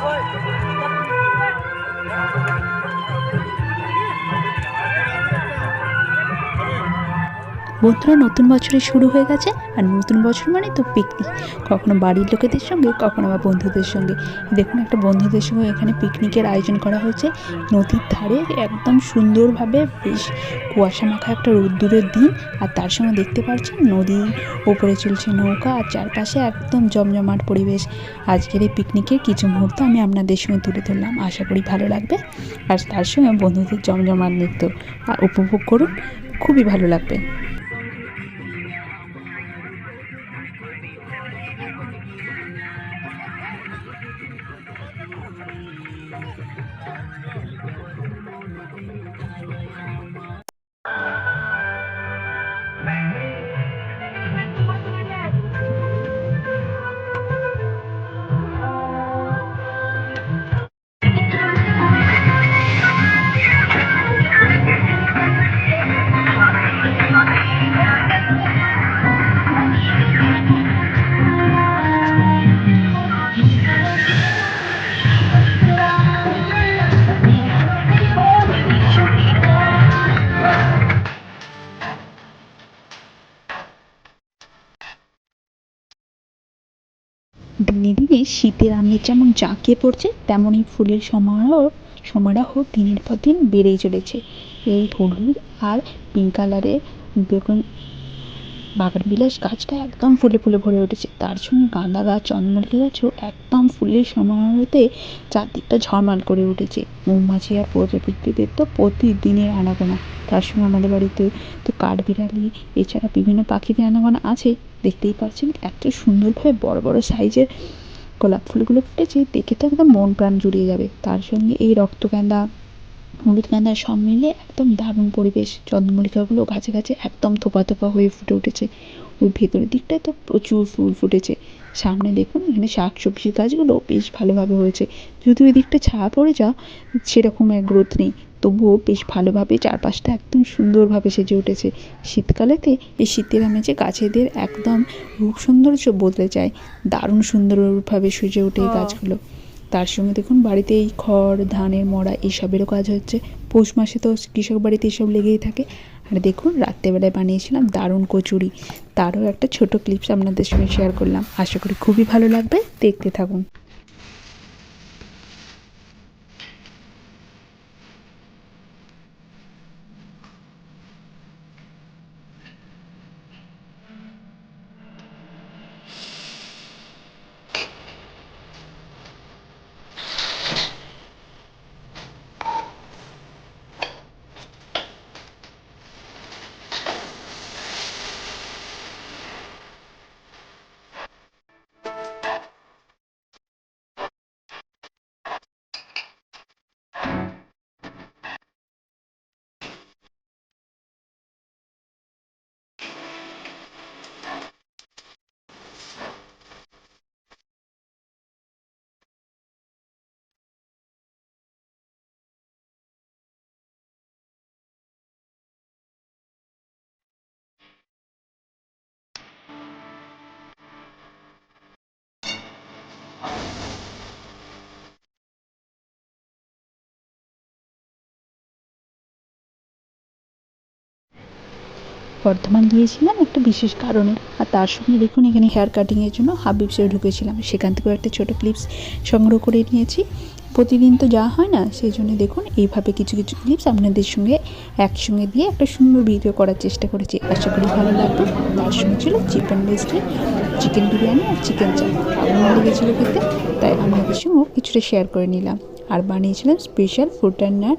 play. বন্ধুরা, নতুন বছরে শুরু হয়ে গেছে, আর নতুন বছর মানে তো পিকনিক কখনো বাড়ির লোকেদের সঙ্গে, কখনো আবার বন্ধুদের সঙ্গে। দেখুন, একটা বন্ধুদের সঙ্গে এখানে পিকনিকের আয়োজন করা হয়েছে। নদীর ধারে একদম সুন্দরভাবে বেশ কুয়াশা মাখা একটা রোদ্দুরের দিন, আর তার সঙ্গে দেখতে পাচ্ছেন নদীর ওপরে চলছে নৌকা, আর চারপাশে একদম জমজমাট পরিবেশ। আজকের এই পিকনিকের কিছু মুহূর্ত আমি আপনাদের সঙ্গে তুলে ধরলাম। আশা করি ভালো লাগবে। আর তার সঙ্গে বন্ধুদের জমজমাট নৃত্য, আর উপভোগ করুন। খুবই ভালো লাগবে। দিনে দিনে শীতের আমেজ যেমন জাঁকিয়ে পড়ছে, তেমনই ফুলের সমারোহ সমারোহ দিনের পর দিন বেড়েই চলেছে। এই হলুদ আর পিঙ্ক কালারের বেগুন বাগানবিলাস গাছটা একদম ফুলে ফুলে ভরে উঠেছে। তার সঙ্গে গাঁদা গাছ চন্দ্রমল্লিকা গাছও একদম ফুলের সমারোহতে চারদিকটা ঝলমল করে উঠেছে। মৌমাছি আর প্রজাপতিদের তো প্রতিদিনের আনাগোনা। তার সঙ্গে আমাদের বাড়িতে তো কাঠবিড়ালি, এছাড়া বিভিন্ন পাখিদের আনাগোনা আছে। দেখতেই পাচ্ছেন এত সুন্দরভাবে বড় বড় সাইজের গোলাপ ফুলগুলো ফুটেছে। দেখে তো একদম মন প্রাণ জুড়িয়ে যাবে। তার সঙ্গে এই রক্তগেঁদা হলুদ গেঁদা সব মিলিয়ে একদম দারুণ পরিবেশ। চন্দ্রমল্লিকাগুলো গাছে গাছে একদম থোপা থোপা হয়ে ফুটে উঠেছে। ওই ভেতরের দিকটায় তো প্রচুর ফুল ফুটেছে। সামনে দেখুন এখানে শাক সবজির গাছগুলো বেশ ভালোভাবে হয়েছে। যদি ওই দিকটা ছায়া পড়ে যাও সেরকম এক গ্রোথ নেই। তবুও বেশ ভালোভাবে চারপাশটা একদম সুন্দরভাবে সেজে উঠেছে। শীতকালেতে এই শীতের আমেজে গাছেদের একদম রূপ সৌন্দর্য বদলে যায়। দারুণ সুন্দরভাবে সেজে ওঠে এই গাছগুলো। তার সঙ্গে দেখুন বাড়িতে এই খড়, ধানের মড়া এইসবেরও কাজ হচ্ছে। পৌষ মাসে তো কৃষক বাড়িতে এসব লেগেই থাকে। আর দেখুন, রাত্রেবেলায় বানিয়েছিলাম দারুণ কচুরি। তারও একটা ছোট ক্লিপস আপনাদের সঙ্গে শেয়ার করলাম। আশা করি খুবই ভালো লাগবে। দেখতে থাকুন। বর্ধমান গিয়েছিলাম একটা বিশেষ কারণে। আর তার সঙ্গে দেখুন এখানে হেয়ার কাটিংয়ের জন্য হাবিবসে ঢুকেছিলাম। সেখান থেকেও একটা ছোটো ক্লিপস সংগ্রহ করে নিয়েছি। প্রতিদিন তো যা হয় না, সেই জন্য দেখুন এইভাবে কিছু কিছু ক্লিপস আপনাদের সঙ্গে একসঙ্গে দিয়ে একটা সুন্দর ভিডিও করার চেষ্টা করেছি। আশা করি ভালো লাগবে। তার সঙ্গে ছিল চিকেন রেস্টুরেন্ট চিকেন বিরিয়ানি আর চিকেন চাপ দারুণ লেগেছিলো খেতে, তাই আপনাদের সঙ্গেও কিছুটা শেয়ার করে নিলাম। আর বানিয়েছিলাম স্পেশাল ফ্রুট অ্যান্ড নাট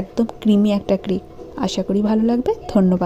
একদম ক্রিমি একটা কেক আশা করি ভালো লাগবে। ধন্যবাদ।